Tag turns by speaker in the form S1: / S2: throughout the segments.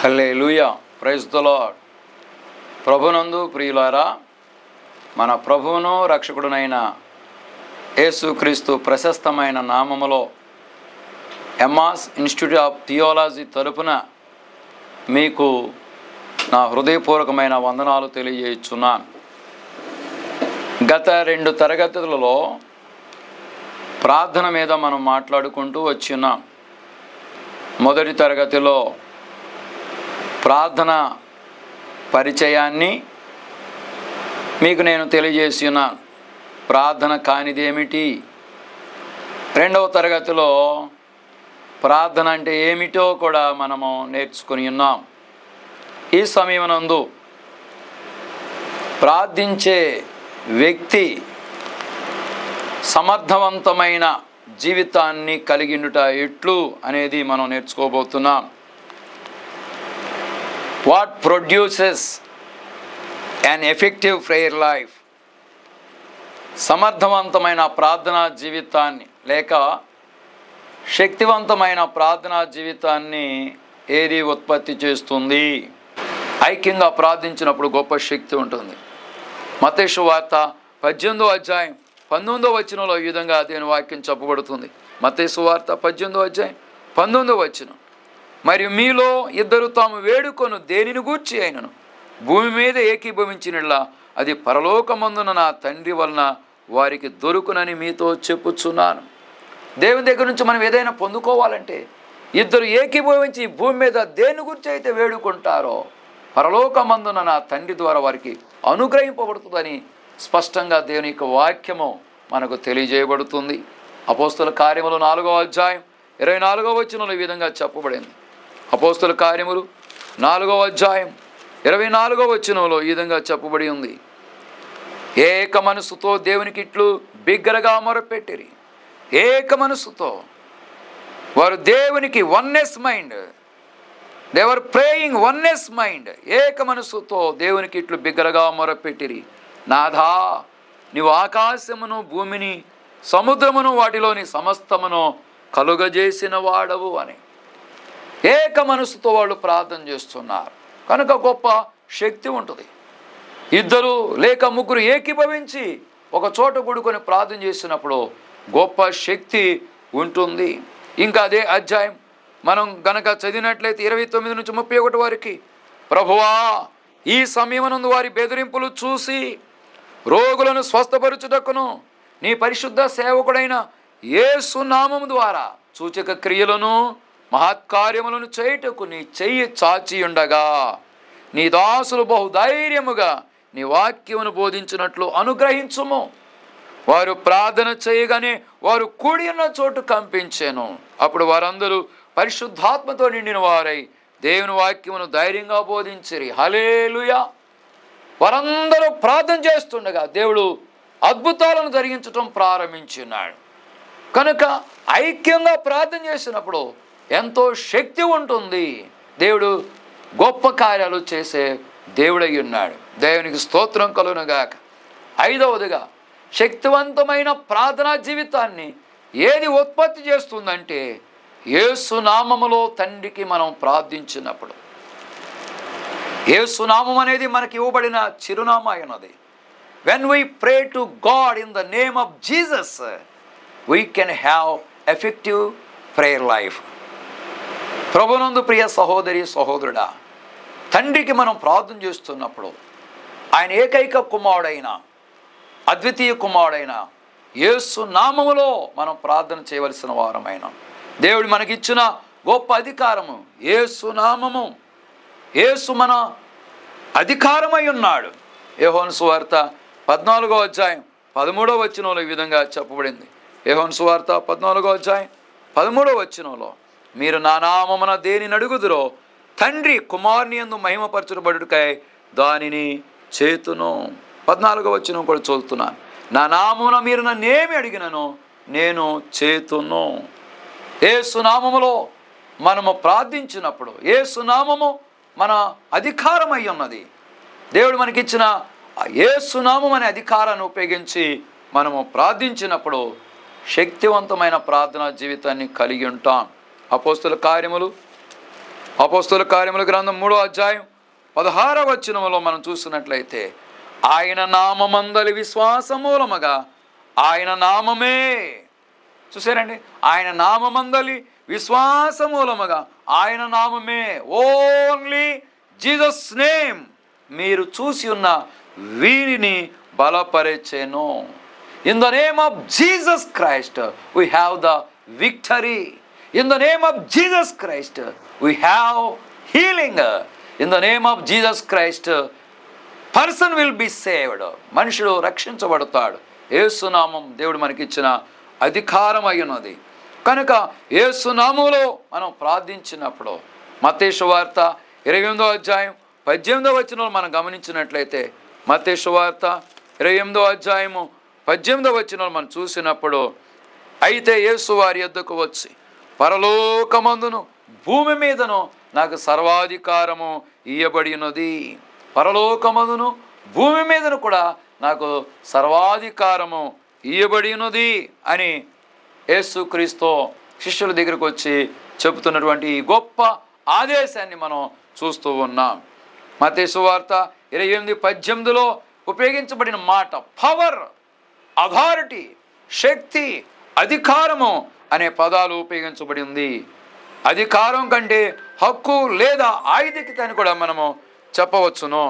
S1: హలే లూయ praise the lord ప్రభునందు ప్రియులారా మన ప్రభువును రక్షకుడునైన యేసుక్రీస్తు ప్రశస్తమైన నామములో ఎమ్మాస్ ఇన్స్టిట్యూట్ ఆఫ్ థియోలాజీ తరపున మీకు నా హృదయపూర్వకమైన వందనాలు తెలియజేస్తున్నాను. గత రెండు తరగతులలో ప్రార్థన మీద మనం మాట్లాడుకుంటూ వచ్చిన. మొదటి తరగతిలో ప్రార్థన పరిచయాన్ని మీకు నేను తెలియజేసి ఉన్నాను ప్రార్థన కానిదేమిటి రెండవ తరగతిలో ప్రార్థన అంటే ఏమిటో కూడా మనము నేర్చుకుని ఉన్నాం. ఈ సమయమునందు ప్రార్థించే వ్యక్తి సమర్థవంతమైన జీవితాన్ని కలిగిండుట ఎట్లు అనేది మనం నేర్చుకోబోతున్నాం. What produces an effective prayer life సమర్థవంతమైన ప్రార్థనా జీవితాన్ని లేక శక్తివంతమైన ప్రార్థనా జీవితాన్ని ఏది ఉత్పత్తి చేస్తుంది? ఐక్యంగా ప్రార్థించినప్పుడు గొప్ప శక్తి ఉంటుంది. మతేషు వార్త పద్దెనిమిదో అధ్యాయం పంతొమ్మిదో వచనంలో ఈ విధంగా దేని వాక్యం చెప్పబడుతుంది. మతేసు వార్త పద్దెనిమిదో అధ్యాయం పంతొమ్మిదో వచనం. మరియు మీలో ఇద్దరు తాము వేడుకొను దేనిని గూర్చి అయినను? భూమి మీద ఏకీభవించినలా అది పరలోకమందున నా తండ్రి వలన వారికి దొరుకునని మీతో చెప్పుచున్నాను. దేవుని దగ్గర నుంచి మనం ఏదైనా పొందుకోవాలంటే ఇద్దరు ఏకీభవించి భూమి మీద దేని గురించి అయితే వేడుకుంటారో పరలోకమందున నా తండ్రి ద్వారా వారికి అనుగ్రహింపబడుతుందని స్పష్టంగా దేవుని యొక్క వాక్యము మనకు తెలియజేయబడుతుంది. అపోస్తుల కార్యములు నాలుగో అధ్యాయం ఇరవై నాలుగో వచ్చినలో ఈ విధంగా చెప్పబడింది. అపోస్తుల కార్యములు నాలుగో అధ్యాయం ఇరవై నాలుగో వచనంలో ఈ విధంగా చెప్పబడి ఉంది. ఏక మనసుతో దేవునికి ఇట్లు బిగ్గరగా మొరపెట్టిరి. ఏక మనసుతో. వారు దేవునికి oneness mind. They were praying oneness mind. ఏక మనసుతో దేవునికి ఇట్లు బిగ్గరగా మొరపెట్టిరి. నాథా నీవు ఆకాశమును భూమిని సముద్రమును వాటిలోని సమస్తమును కలుగజేసిన వాడవు అని. ఏక మనసుతో వాళ్ళు ప్రార్థన చేస్తున్నారు. కనుక గొప్ప శక్తి ఉంటుంది. ఇద్దరు లేక ముగ్గురు ఏకీభవించి ఒక చోట కూడుకొని ప్రార్థన చేసినప్పుడు గొప్ప శక్తి ఉంటుంది. ఇంకా అదే అధ్యాయం మనం గనక చదివినట్లయితే ఇరవై తొమ్మిది నుంచి ముప్పై ఒకటి వారికి ప్రభువా ఈ సమయమునందు వారి బెదిరింపులు చూసి రోగులను స్వస్థపరుచుటకును నీ పరిశుద్ధ సేవకుడైన ఏ సునామం ద్వారా సూచక క్రియలను మహత్కార్యములను చేయుటకు నీ చెయ్యి చాచి ఉండగా నీ దాసులు బహు ధైర్యముగా నీ వాక్యమును బోధించినట్లు అనుగ్రహించుము. వారు ప్రార్థన చేయగానే వారు కూడి ఉన్న చోటు కంపించాను. అప్పుడు వారందరూ పరిశుద్ధాత్మతో నిండిన వారై దేవుని వాక్యమును ధైర్యంగా బోధించిరి. హలేలుయా వారందరూ ప్రార్థన చేస్తుండగా దేవుడు అద్భుతాలను జరిగించటం ప్రారంభించినాడు. కనుక ఐక్యంగా ప్రార్థన చేసినప్పుడు ఎంతో శక్తి ఉంటుంది. దేవుడు గొప్ప కార్యాలు చేసే దేవుడై ఉన్నాడు. దేవునికి స్తోత్రం కలుగునుగాక. ఐదవదిగా శక్తివంతమైన ప్రార్థనా జీవితాన్ని ఏది ఉత్పత్తి చేస్తుందంటే ఏసునామములో తండ్రికి మనం ప్రార్థించినప్పుడు. ఏసునామం అనేది మనకి ఇవ్వబడిన చిరునామా అయినది when we pray to God in the name of Jesus we can have effective prayer life ప్రభునందు ప్రియ సహోదరి సహోదరుడా తండ్రికి మనం ప్రార్థన చేస్తున్నప్పుడు ఆయన ఏకైక కుమారుడైన అద్వితీయ కుమారుడైన యేసు నామములో మనం ప్రార్థన చేయవలసిన వారమైన దేవుడు మనకిచ్చిన గొప్ప అధికారము యేసు నామము. యేసు మన అధికారమై ఉన్నాడు. యహోన్ సువార్త పద్నాలుగో అధ్యాయం పదమూడో వచ్చినలో ఈ విధంగా చెప్పబడింది. యహోన్ సువార్త పద్నాలుగో అధ్యాయం పదమూడో వచ్చినలో మీరు నా నామమున దేని నడుగుదురో తండ్రి కుమారుని ఎందు మహిమపరచబడుటకై దానిని చేతును. పద్నాలుగో వచ్చిన కూడా చదువుతున్నాను. నా నామమున మీరు నన్నేమి అడిగినను నేను చేతును. ఏ సునామములో మనము ప్రార్థించినప్పుడు ఏ సునామము మన అధికారమై ఉన్నది. దేవుడు మనకిచ్చిన ఏ సునామం అనే అధికారాన్ని ఉపయోగించి మనము ప్రార్థించినప్పుడు శక్తివంతమైన ప్రార్థనా జీవితాన్ని కలిగి ఉంటాం. అపోస్తుల కార్యములు అపోస్తుల కార్యముల గ్రంథం మూడో అధ్యాయం పదహార వచనములో మనం చూసినట్లయితే ఆయన నామమందలి విశ్వాస మూలముగా ఆయన నామమే. చూసారండి ఆయన నామమందలి విశ్వాస మూలముగా ఆయన నామమే. ఓన్లీ జీసస్ నేమ్ మీరు చూసి ఉన్న వీరిని బలపరిచెను. In the name of Jesus Christ we have the victory in the name of Jesus Christ we have healing in the name of Jesus Christ person will be saved మనుషుడు రక్షించబడతాడు. ఏసునామం దేవుడు మనకిచ్చిన అధికారం అయినది కనుక ఏసునామంలో మనం ప్రార్థించినప్పుడు మతేషు వార్త ఇరవై ఎనిమిదో అధ్యాయం పద్దెనిమిదో వచ్చిన మనం గమనించినట్లయితే మతేషు వార్త ఇరవై ఎనిమిదో అధ్యాయము పద్దెనిమిదో వచ్చిన మనం చూసినప్పుడు అయితే యేసు వారి ఎద్దుకు వచ్చి పరలోకమందును భూమి మీదను నాకు సర్వాధికారము ఇయ్యబడినది పరలోకమందును భూమి మీదను కూడా నాకు సర్వాధికారము ఇయ్యబడినది అని యేసుక్రీస్తు శిష్యుల దగ్గరకు వచ్చి చెబుతున్నటువంటి ఈ గొప్ప ఆదేశాన్ని మనం చూస్తూ ఉన్నాం. మతేసు వార్త ఇరవై ఎనిమిది పద్దెనిమిదిలో ఉపయోగించబడిన మాట పవర్ అథారిటీ శక్తి అధికారము అనే పదాలు ఉపయోగించబడి ఉంది. అధికారం కంటే హక్కు లేదా ఆయుధికత అని కూడా మనము చెప్పవచ్చును.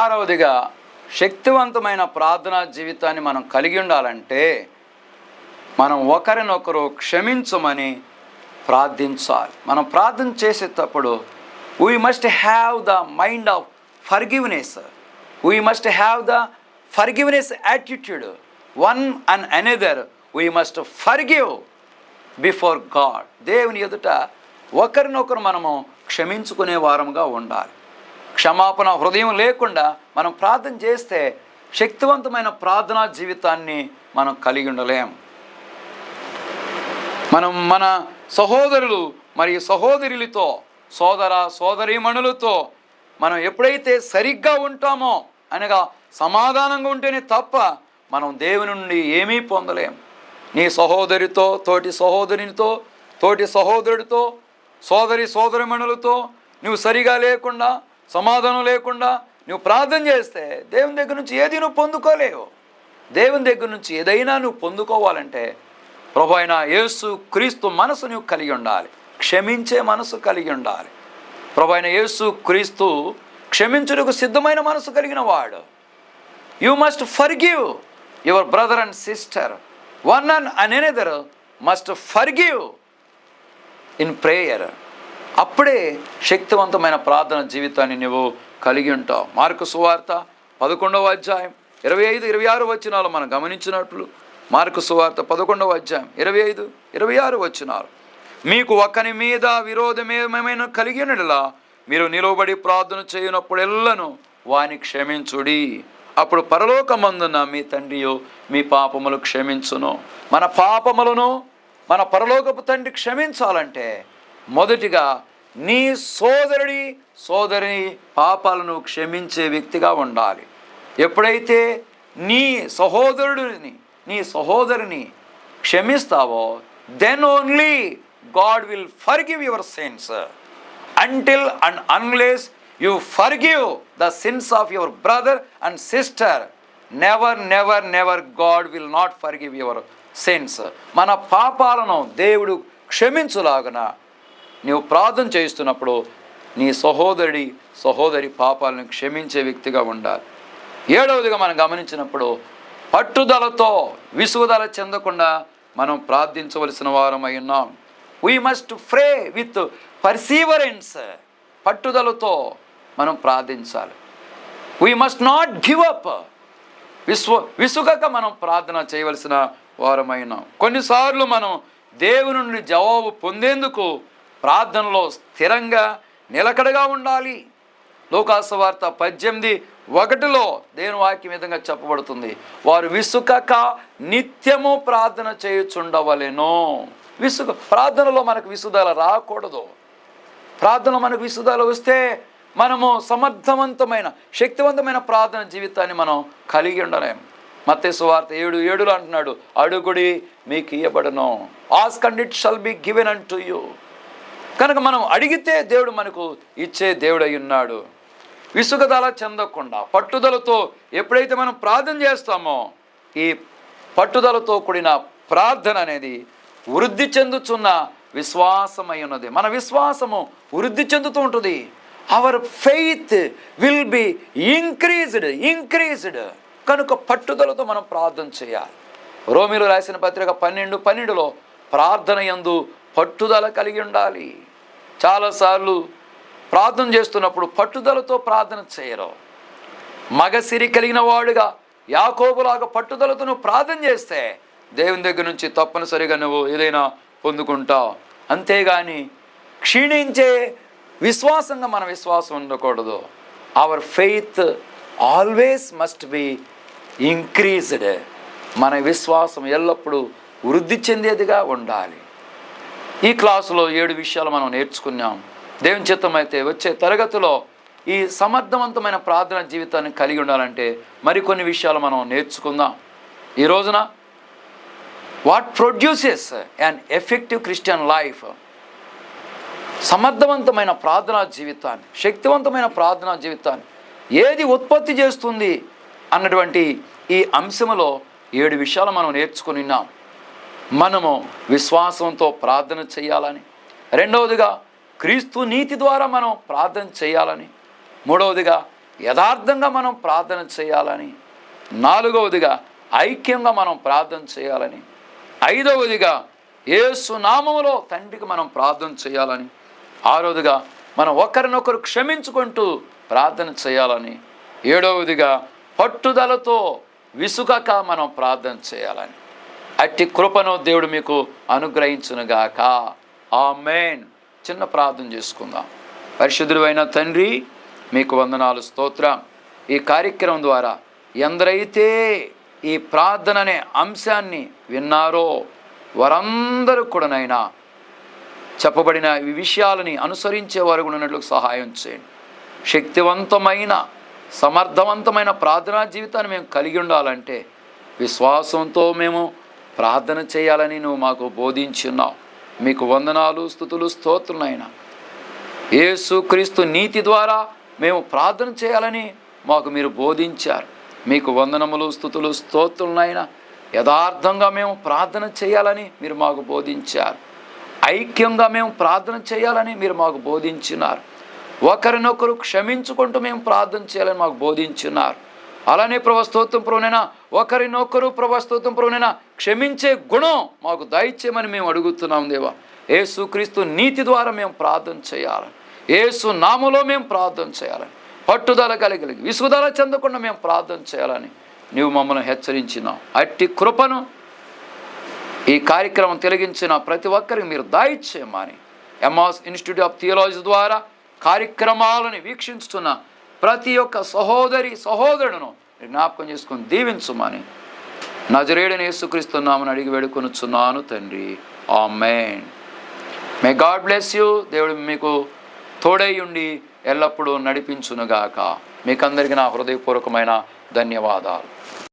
S1: ఆరవదిగా శక్తివంతమైన ప్రార్థనా జీవితాన్ని మనం కలిగి ఉండాలంటే మనం ఒకరినొకరు క్షమించమని ప్రార్థించాలి. మనం ప్రార్థన చేసేటప్పుడు we must have the mind of forgiveness we must have the forgiveness attitude one and another we must forgive before God. దేవుని ఎదుట ఒకరినొకరు మనము క్షమించుకునే వారముగా ఉండాలి. క్షమాపణ హృదయం లేకుండా మనం ప్రార్థన చేస్తే శక్తివంతమైన ప్రార్థనా జీవితాన్ని మనం కలిగి ఉండలేం. మనం మన సహోదరులు మరియు సహోదరులతో సోదర సోదరీమణులతో మనం ఎప్పుడైతే సరిగ్గా ఉంటామో అనగా సమాధానంగా ఉంటేనే తప్ప మనం దేవుని నుండి ఏమీ పొందలేం. నీ సహోదరితో తోటి సహోదరునితో తోటి సహోదరుడితో సోదరి సోదరిమణులతో నువ్వు సరిగా లేకుండా సమాధానం లేకుండా నువ్వు ప్రార్థన చేస్తే దేవుని దగ్గర నుంచి ఏది నువ్వు పొందుకోలేవు. దేవుని దగ్గర నుంచి ఏదైనా నువ్వు పొందుకోవాలంటే ప్రభు అయిన యేసు క్రీస్తు మనసు నువ్వు కలిగి ఉండాలి. క్షమించే మనసు కలిగి ఉండాలి. ప్రభు అయిన యేసు క్రీస్తు క్షమించుటకు సిద్ధమైన మనసు కలిగిన వాడు. You must forgive your brother and sister one and another must forgive in prayer అప్పుడే శక్తివంతమైన ప్రార్థన జీవితాన్ని నువ్వు కలిగి ఉంటావు. మార్కు సువార్త పదకొండవ అధ్యాయం ఇరవై ఐదు ఇరవై ఆరు వచ్చినాలు మనం గమనించినట్లు. మార్కు సువార్త పదకొండవ అధ్యాయం ఇరవై ఐదు ఇరవై ఆరు వచ్చినారు మీకు ఒకని మీద విరోధమేమైనా కలిగినలా మీరు నిలవబడి ప్రార్థన చేయనప్పుడు ఎల్లను వాని క్షమించుడి. అప్పుడు పరలోకమందున మీ తండ్రియో మీ పాపములు క్షమించును. మన పాపములను మన పరలోకపు తండ్రి క్షమించాలంటే మొదటిగా నీ సోదరుడి సోదరిని పాపాలను క్షమించే వ్యక్తిగా ఉండాలి. ఎప్పుడైతే నీ సహోదరుడిని నీ సహోదరిని క్షమిస్తావో then only God will forgive your sins until and unless you forgive the sins of your brother and sister. Never never never God will not forgive your sins మన పాపాలను దేవుడు క్షమించులాగన నీవు ప్రార్థన చేస్తున్నప్పుడు నీ సహోదరి సహోదరి పాపాలను క్షమించే వ్యక్తిగా ఉండాలి. ఏడవదిగా మనం గమనించినప్పుడు పట్టుదలతో విసుగుదల చెందకుండా మనం ప్రార్థించవలసిన వారమై ఉన్నాం. We must pray with perseverance పట్టుదలతో మనం ప్రార్థించాలి. We must not give up విశ్వ విసుగక మనం ప్రార్థన చేయవలసిన వారమైన. కొన్నిసార్లు మనం దేవుని నుండి జవాబు పొందేందుకు ప్రార్థనలో స్థిరంగా నిలకడగా ఉండాలి. లోకాసు వార్త పద్దెనిమిది ఒకటిలో దేని వాక్యం విధంగా చెప్పబడుతుంది. వారు విసుకక నిత్యము ప్రార్థన చేయుచుండవలెను. విసుగు ప్రార్థనలో మనకు విసుదల రాకూడదు. ప్రార్థన మనకు విసుదల వస్తే మనము సమర్థవంతమైన శక్తివంతమైన ప్రార్థన జీవితాన్ని మనం కలిగి ఉండలేం. మత్తే సువార్త ఏడు ఏడులో అంటున్నాడు అడుగుడి మీకు ఇవ్వబడను ask and it shall be given unto you కనుక మనం అడిగితే దేవుడు మనకు ఇచ్చే దేవుడు అయి ఉన్నాడు. విసుగదల చెందకుండా పట్టుదలతో ఎప్పుడైతే మనం ప్రార్థన చేస్తామో ఈ పట్టుదలతో కూడిన ప్రార్థన అనేది వృద్ధి చెందుతున్న విశ్వాసమై ఉన్నది. మన విశ్వాసము వృద్ధి చెందుతూ ఉంటుంది. Our faith will be increased increased కనుక పట్టుదలతో మనం ప్రార్థన చేయాలి. రోమిలు రాసిన పత్రిక పన్నెండు పన్నెండులో ప్రార్థన ఎందు పట్టుదల కలిగి ఉండాలి. చాలాసార్లు ప్రార్థన చేస్తున్నప్పుడు పట్టుదలతో ప్రార్థన చేయరు. మగసిరి కలిగిన వాడుగా యాకోబులాగా పట్టుదలతో నువ్వు ప్రార్థన చేస్తే దేవుని దగ్గర నుంచి తప్పనిసరిగా నువ్వు ఏదైనా పొందుకుంటావు. అంతేగాని క్షీణించే విశ్వాసంగా మన విశ్వాసం ఉండకూడదు. Our faith always must be increased మన విశ్వాసం ఎల్లప్పుడూ వృద్ధి చెందేదిగా ఉండాలి. ఈ క్లాసులో ఏడు విషయాలు మనం నేర్చుకున్నాం. దేవుని చిత్తం అయితే వచ్చే తరగతిలో ఈ సమర్థవంతమైన ప్రార్థన జీవితాన్ని కలిగి ఉండాలంటే మరికొన్ని విషయాలు మనం నేర్చుకుందాం. ఈ రోజున what produces an effective Christian life సమర్థవంతమైన ప్రార్థనా జీవితాన్ని శక్తివంతమైన ప్రార్థనా జీవితాన్ని ఏది ఉత్పత్తి చేస్తుంది అన్నటువంటి ఈ అంశంలో ఏడు విషయాలు మనం నేర్చుకుని ఉన్నాం. మనము విశ్వాసంతో ప్రార్థన చేయాలని రెండవదిగా క్రీస్తు నీతి ద్వారా మనం ప్రార్థన చేయాలని మూడవదిగా యథార్థంగా మనం ప్రార్థన చేయాలని నాలుగవదిగా ఐక్యంగా మనం ప్రార్థన చేయాలని ఐదవదిగా యేసు నామములో తండ్రికి మనం ప్రార్థన చేయాలని ఆరవదిగా మనం ఒకరినొకరు క్షమించుకుంటూ ప్రార్థన చేయాలని ఏడవదిగా పట్టుదలతో విసుగక మనం ప్రార్థన చేయాలని. అట్టి కృపను దేవుడు మీకు అనుగ్రహించునుగాక. ఆ మెయిన్ చిన్న ప్రార్థన చేసుకుందాం. పరిశుద్ధుడైన తండ్రి మీకు వందనాలు స్తోత్రం. ఈ కార్యక్రమం ద్వారా ఎందరైతే ఈ ప్రార్థన అనే అంశాన్ని విన్నారో వారందరూ కూడానైనా చెప్పబడిన ఈ విషయాలని అనుసరించే వారు ఉన్నట్లు సహాయం చేయండి. శక్తివంతమైన సమర్థవంతమైన ప్రార్థనా జీవితాన్ని మేము కలిగి ఉండాలంటే విశ్వాసంతో మేము ప్రార్థన చేయాలని నువ్వు మాకు బోధించున్నావు మీకు వందనాలు స్థుతులు స్తోత్రులైనా యేసుక్రీస్తు నీతి ద్వారా మేము ప్రార్థన చేయాలని మాకు మీరు బోధించారు. మీకు వందనములు స్థుతులు స్తోత్రులైనా యథార్థంగా మేము ప్రార్థన చేయాలని మీరు మాకు బోధించారు. ఐక్యంగా మేము ప్రార్థన చేయాలని మీరు మాకు బోధించినారు. ఒకరినొకరు క్షమించుకుంటూ మేము ప్రార్థన చేయాలని మాకు బోధించినారు. అలానే ప్రభస్తోత్వం ప్రభునైనా ఒకరినొకరు ప్రభస్తోత్వం ప్రభునైనా క్షమించే గుణం మాకు దయచేయమని మేము అడుగుతున్నాం దేవా. ఏసుక్రీస్తు నీతి ద్వారా మేము ప్రార్థన చేయాలని ఏసు నామలో మేము ప్రార్థన చేయాలని పట్టుదల కలిగి విసుగుదల చెందకుండా మేము ప్రార్థన చేయాలని నీవు మమ్మల్ని హెచ్చరించినావు. అట్టి కృపను ఈ కార్యక్రమం తిలగించిన ప్రతి ఒక్కరికి మీరు దాయిచ్చేయమని ఎంఆస్ ఇన్స్టిట్యూట్ ఆఫ్ థియాలజీ ద్వారా కార్యక్రమాలను వీక్షించుతున్న ప్రతి ఒక్క సహోదరి సహోదరుడును జ్ఞాపకం చేసుకుని దీవించుమని నజరేడని యేసుక్రీస్తున్నామని అడిగి వేడుకొనుచున్నాను తండ్రి. Amen may God bless you దేవుడు మీకు తోడై ఉండి ఎల్లప్పుడూ నడిపించునుగాక. మీకందరికీ నా హృదయపూర్వకమైన ధన్యవాదాలు.